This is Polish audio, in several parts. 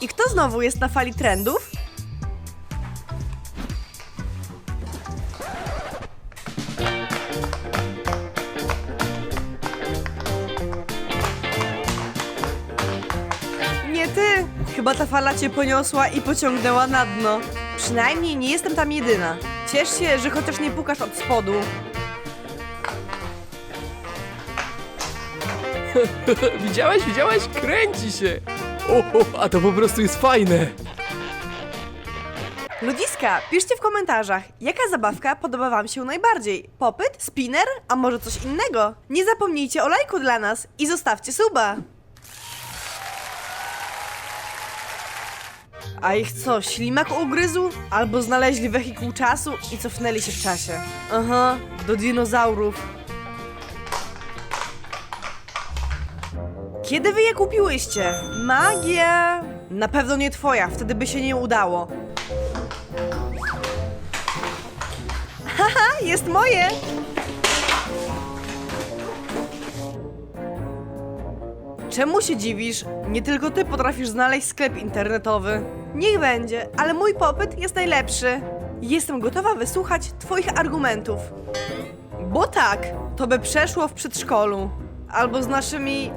I kto znowu jest na fali trendów? Nie ty! Chyba ta fala cię poniosła i pociągnęła na dno. Przynajmniej nie jestem tam jedyna. Ciesz się, że chociaż nie pukasz od spodu. Widziałeś, widziałeś? Kręci się! O, o, a to po prostu jest fajne! Ludziska, piszcie w komentarzach, jaka zabawka podoba wam się najbardziej? Popyt? Spinner? A może coś innego? Nie zapomnijcie o lajku dla nas i zostawcie suba! A ich co, ślimak ugryzł? Albo znaleźli wehikuł czasu i cofnęli się w czasie. Aha, do dinozaurów. Kiedy wy je kupiłyście? Magia! Na pewno nie twoja, wtedy by się nie udało. Haha, jest moje! Czemu się dziwisz? Nie tylko ty potrafisz znaleźć sklep internetowy. Niech będzie, ale mój popyt jest najlepszy. Jestem gotowa wysłuchać twoich argumentów. Bo tak, to by przeszło w przedszkolu. Albo z naszymi...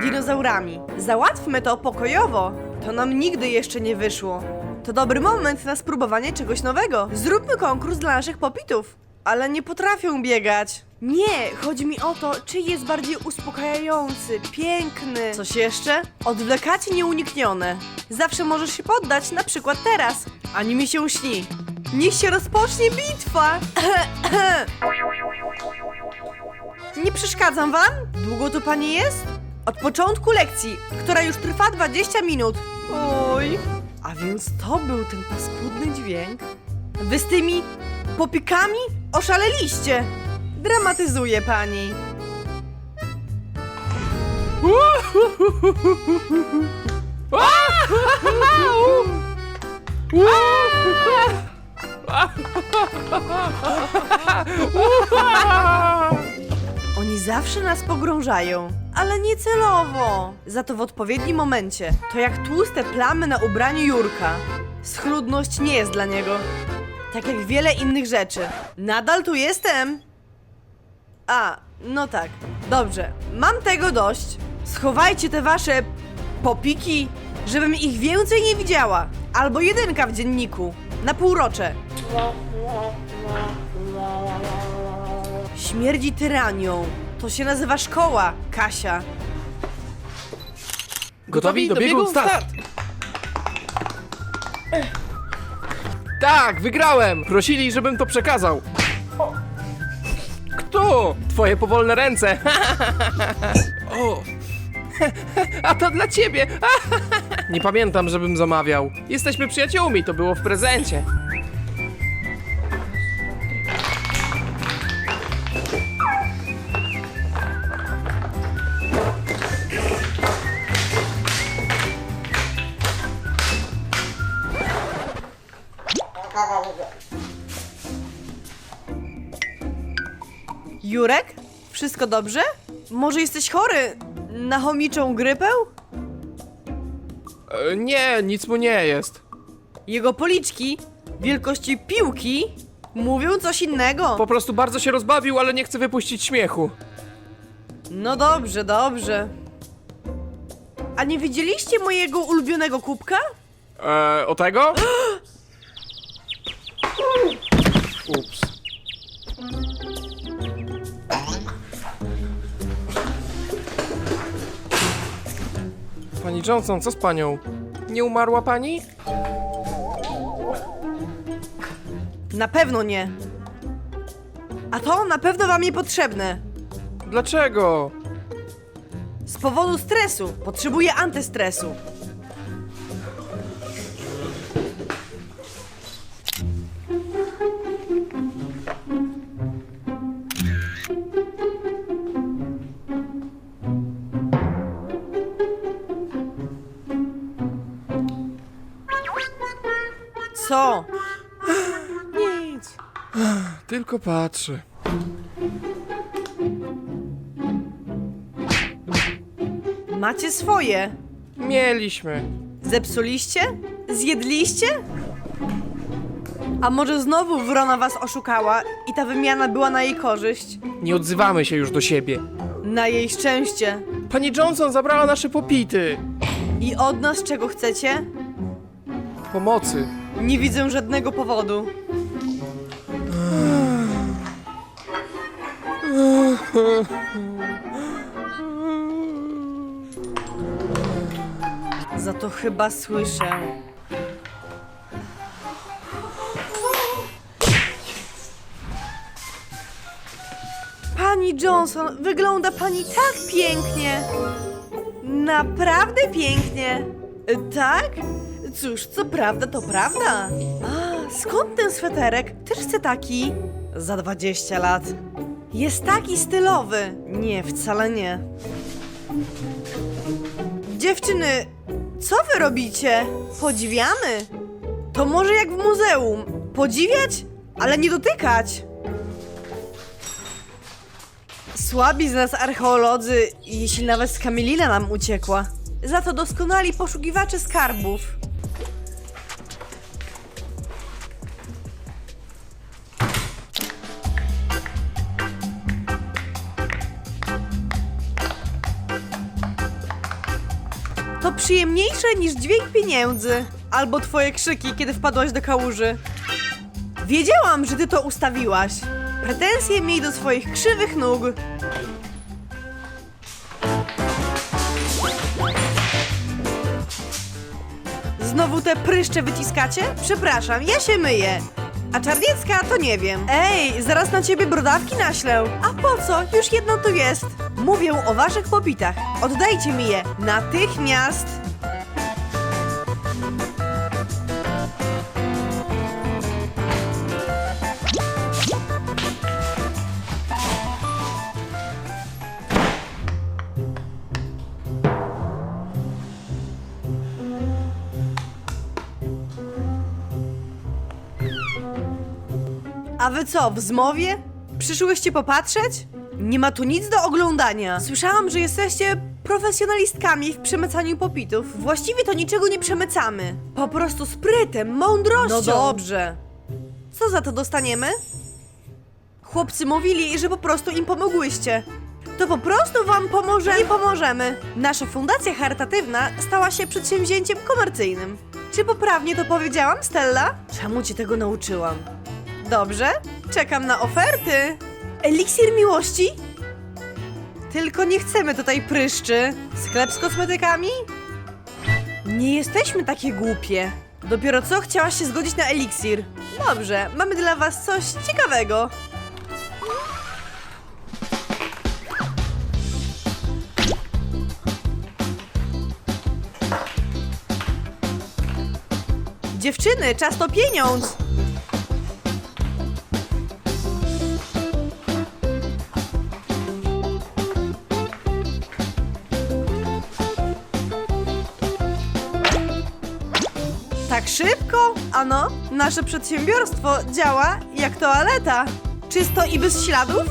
dinozaurami. Załatwmy to pokojowo. To nam nigdy jeszcze nie wyszło. To dobry moment na spróbowanie czegoś nowego. Zróbmy konkurs dla naszych popitów. Ale nie potrafią biegać. Nie, chodzi mi o to, czy jest bardziej uspokajający, piękny. Coś jeszcze? Odwlekacie nieuniknione. Zawsze możesz się poddać, na przykład teraz. Ani mi się śni. Niech się rozpocznie bitwa! Nie przeszkadzam wam? Długo tu pani jest? Od początku lekcji, która już trwa 20 minut. Oj. A więc to był ten paskudny dźwięk? Wy z tymi popikami oszaleliście. Dramatyzuje pani. Zawsze nas pogrążają, ale nie celowo. Za to w odpowiednim momencie. To jak tłuste plamy na ubraniu Jurka. Schludność nie jest dla niego. Tak jak wiele innych rzeczy. Nadal tu jestem. A, no tak. Dobrze. Mam tego dość. Schowajcie te wasze popiki, żebym ich więcej nie widziała. Albo jedynka w dzienniku. Na półrocze. Śmierdzi tyranią. To się nazywa szkoła, Kasia. Gotowi do biegu? Start! Tak, wygrałem! Prosili, żebym to przekazał. Kto? Twoje powolne ręce. o. A to dla ciebie. Nie pamiętam, żebym zamawiał. Jesteśmy przyjaciółmi, to było w prezencie. Jurek? Wszystko dobrze? Może jesteś chory na chomiczą grypę? E, nie, nic mu nie jest. Jego policzki wielkości piłki mówią coś innego. Po prostu bardzo się rozbawił, ale nie chce wypuścić śmiechu. No dobrze, dobrze. A nie widzieliście mojego ulubionego kubka? E, o tego? Ups. Pani Johnson, co z panią? Nie umarła pani? Na pewno nie. A to na pewno wam niepotrzebne. Dlaczego? Z powodu stresu potrzebuję antystresu. Co? Nic. Tylko patrzę. Macie swoje. Mieliśmy. Zepsuliście? Zjedliście? A może znowu Wrona was oszukała i ta wymiana była na jej korzyść? Nie odzywamy się już do siebie. Na jej szczęście. Pani Johnson zabrała nasze popity. I od nas czego chcecie? Pomocy. Nie widzę żadnego powodu. Za to chyba słyszę. Pani Johnson, wygląda pani tak pięknie. Naprawdę pięknie. Y, Tak? Cóż, co prawda, to prawda. A, skąd ten sweterek? Też chcę taki. Za 20 lat. Jest taki stylowy. Nie, wcale nie. Dziewczyny, co wy robicie? Podziwiamy? To może jak w muzeum. Podziwiać, ale nie dotykać. Słabi z nas archeolodzy, jeśli nawet skamielina nam uciekła. Za to doskonali poszukiwacze skarbów. Przyjemniejsze niż dźwięk pieniędzy albo twoje krzyki, kiedy wpadłaś do kałuży. Wiedziałam, że ty to ustawiłaś. Pretensje miej do swoich krzywych nóg. Znowu te pryszcze wyciskacie? Przepraszam, ja się myję. A czarniecka to nie wiem. Ej, zaraz na ciebie brodawki naślę. A po co? Już jedno tu jest. Mówię o waszych popitach. Oddajcie mi je natychmiast. A wy co, w zmowie? Przyszłyście popatrzeć? Nie ma tu nic do oglądania. Słyszałam, że jesteście profesjonalistkami w przemycaniu popitów. Właściwie to niczego nie przemycamy. Po prostu sprytem, mądrością. No dobrze. Co za to dostaniemy? Chłopcy mówili, że po prostu im pomogłyście. To po prostu wam pomoże i pomożemy. Nasza fundacja charytatywna stała się przedsięwzięciem komercyjnym. Czy poprawnie to powiedziałam, Stella? Czemu cię tego nauczyłam? Dobrze, czekam na oferty. Eliksir miłości? Tylko nie chcemy tutaj pryszczy. Sklep z kosmetykami? Nie jesteśmy takie głupie. Dopiero co chciałaś się zgodzić na eliksir. Dobrze, mamy dla was coś ciekawego. Dziewczyny, czas to pieniądz! Szybko? Ano, nasze przedsiębiorstwo działa jak toaleta. Czysto i bez śladów?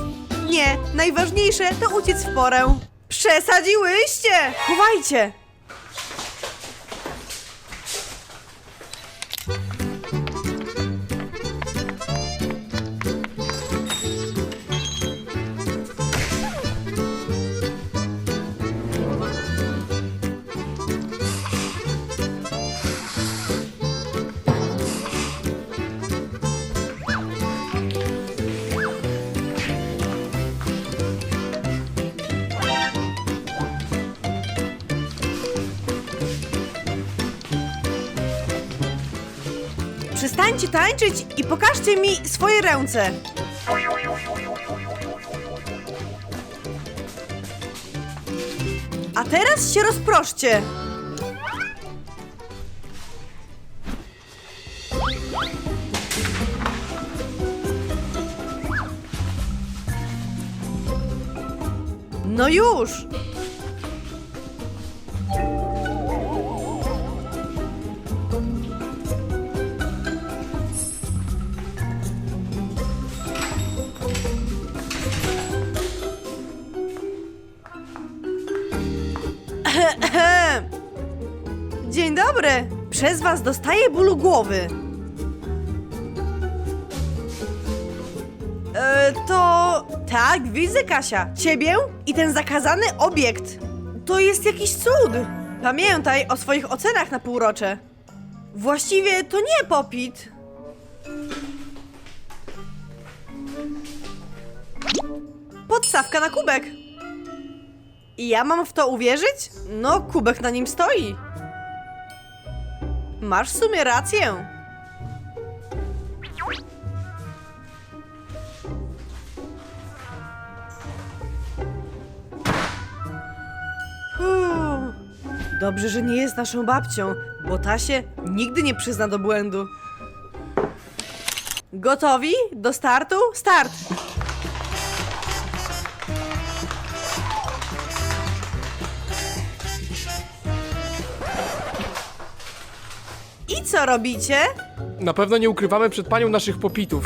Nie, najważniejsze to uciec w porę. Przesadziłyście! Chowajcie! Przestańcie tańczyć i pokażcie mi swoje ręce. A teraz się rozproszcie. No już! Dostaję bólu głowy. E, to... Tak, widzę Kasia. Ciebie i ten zakazany obiekt. To jest jakiś cud. Pamiętaj o swoich ocenach na półrocze. Właściwie to nie popit. Podstawka na kubek. I ja mam w to uwierzyć? No, kubek na nim stoi. Masz w sumie rację. Dobrze, że nie jest naszą babcią, bo ta się nigdy nie przyzna do błędu. Gotowi? Do startu? Start! Co robicie? Na pewno nie ukrywamy przed panią naszych popitów.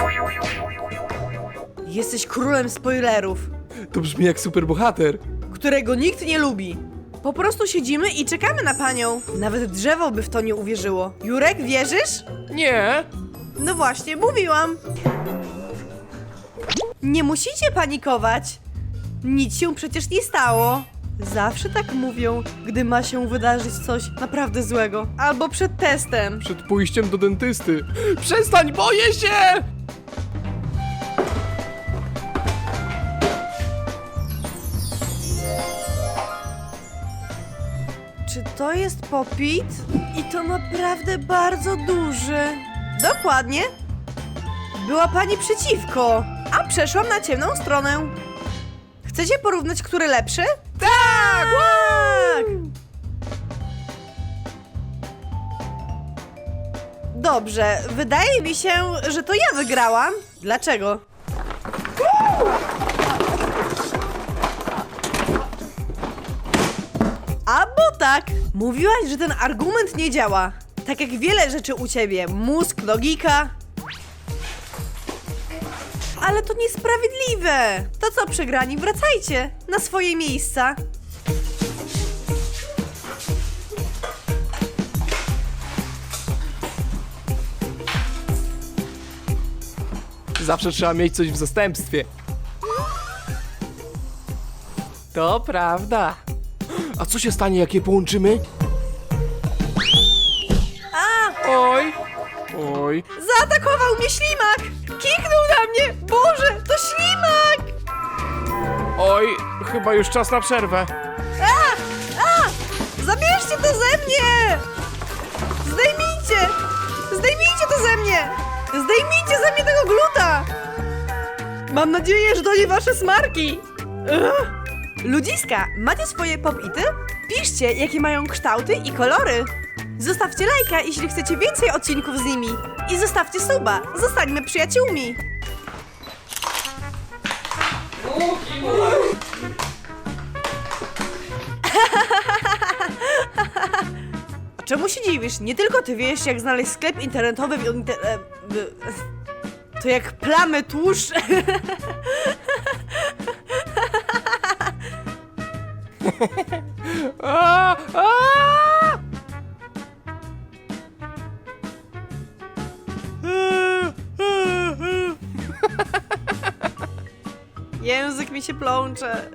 Jesteś królem spoilerów, To brzmi jak superbohater. którego nikt nie lubi. Po prostu siedzimy i czekamy na panią. Nawet drzewo by w to nie uwierzyło. Jurek, wierzysz? Nie. No właśnie, mówiłam. Nie musicie panikować. Nic się przecież nie stało. Zawsze tak mówią, gdy ma się wydarzyć coś naprawdę złego. Albo przed testem. Przed pójściem do dentysty. Przestań, boję się! Czy to jest popit? I to naprawdę bardzo duży. Dokładnie. Była pani przeciwko, a przeszłam na ciemną stronę. Chcecie porównać, który lepszy? Tak! tak! Dobrze, wydaje mi się, że to ja wygrałam. Dlaczego? Albo tak. Mówiłaś, że ten argument nie działa. Tak jak wiele rzeczy u ciebie. Mózg, logika. Ale to niesprawiedliwe. To co, przegrani, wracajcie na swoje miejsca. Zawsze trzeba mieć coś w zastępstwie. To prawda. A co się stanie, jak je połączymy? A! Oj. Oj. Zaatakował mnie ślimak! Kichnął na mnie! Boże, to ślimak! Oj, chyba już czas na przerwę. A! A! Zabierzcie to ze mnie! Zdejmijcie! Zdejmijcie to ze mnie! Zdejmijcie ze mnie tego gluta! Mam nadzieję, że to nie wasze smarki! Ugh. Ludziska, macie swoje popity? Piszcie, jakie mają kształty i kolory. Zostawcie lajka, jeśli chcecie więcej odcinków z nimi. I zostawcie suba. Zostańmy przyjaciółmi. Czemu się dziwisz? Nie tylko ty wiesz, jak znaleźć sklep internetowy w inter... e, w- To jak plamy tłuszcz. A, a! Język mi się plącze.